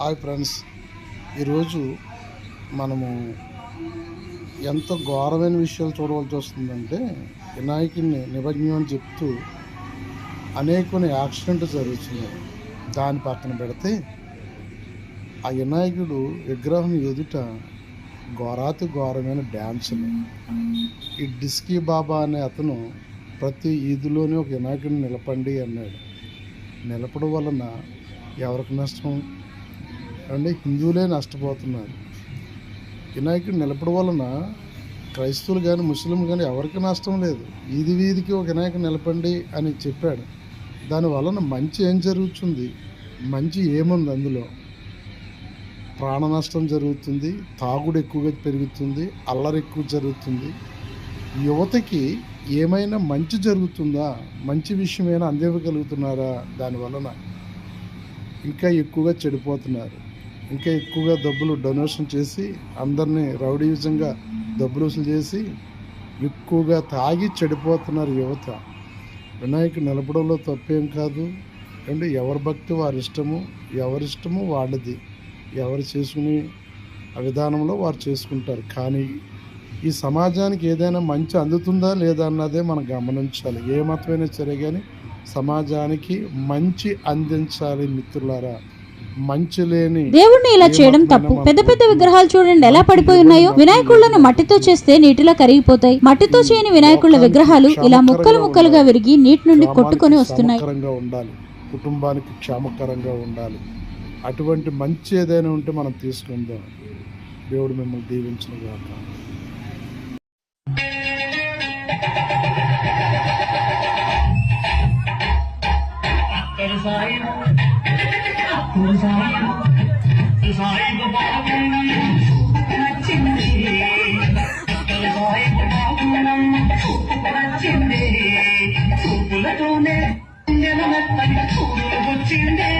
Hi friends. ఈరోజు మనము ఎంత ఘోరమైన విషయాలు చూడవలసి వస్తుందంటే వినాయకుడిని నిమజ్ఞం అని చెప్తూ అనేకమైన యాక్సిడెంట్ జరుగుతున్నాయి. దాని పక్కన పెడితే ఆ వినాయకుడు విగ్రహం ఎదుట ఘోరాతి ఘోరమైన డ్యాన్సులు. ఈ డిస్కీ బాబా అనే అతను ప్రతి ఈదులోనే ఒక వినాయకుడిని నిలపండి అన్నాడు. నిలపడం వలన ఎవరికి నష్టం? అంటే హిందువులే నష్టపోతున్నారు. వినాయకుడు నిలపడం వలన క్రైస్తవులు కానీ ముస్లింలు కానీ ఎవరికి నష్టం లేదు. వీధి వీధికి ఒక వినాయకుడు నిలపండి అని చెప్పాడు. దాని వలన మంచి ఏం జరుగుతుంది? మంచి ఏముంది అందులో? ప్రాణ నష్టం జరుగుతుంది తాగుడు ఎక్కువగా పెరుగుతుంది అల్లరి ఎక్కువ జరుగుతుంది. యువతకి ఏమైనా మంచి జరుగుతుందా? మంచి విషయమైనా అందివ్వగలుగుతున్నారా? దాని వలన ఇంకా ఎక్కువగా చెడిపోతున్నారు. ఇంకా ఎక్కువగా డబ్బులు డొనేషన్ చేసి అందరినీ రౌడీయుజంగా డబ్బులు వసూలు చేసి ఎక్కువగా తాగి చెడిపోతున్నారు యువత. వినాయకు నిలపడంలో తప్పేం కాదు. అంటే ఎవరి భక్తి వారి ఇష్టము ఎవరి ఇష్టము వాళ్ళది ఎవరు చేసుకునే ఆ విధానంలో వారు చేసుకుంటారు. కానీ ఈ సమాజానికి ఏదైనా మంచి అందుతుందా లేదా అన్నదే మనం గమనించాలి. ఏ మతమైనా సరే కానీ సమాజానికి మంచి అందించాలి మిత్రులారా. మంచి లేని దేవుణ్ణి ఇలా చేయడం తప్పు. పెద్ద పెద్ద విగ్రహాలు చూడండి ఎలా పడిపోయి ఉన్నాయో వినాయకుళ్ళను మట్టితో చేస్తే నీటిలో కరిగిపోతాయి. మట్టితో చేయని వినాయకుళ్ళ విగ్రహాలు ఇలా ముక్కలు ముక్కలుగా విరిగి నీటి నుండి కొట్టుకొని వస్తున్నాయి. ఉండాలి. కుటుంబానికి క్షేమకరంగా ఉండాలి. అటువంటి మంచి ఏదైనా ఉంటే మనం తీసుకుందాం. దేవుడు మిమ్మల్ని దీవించిన గాక. నచ్చింది చూపులతోనే నెలమెత్తని చూడు వచ్చింది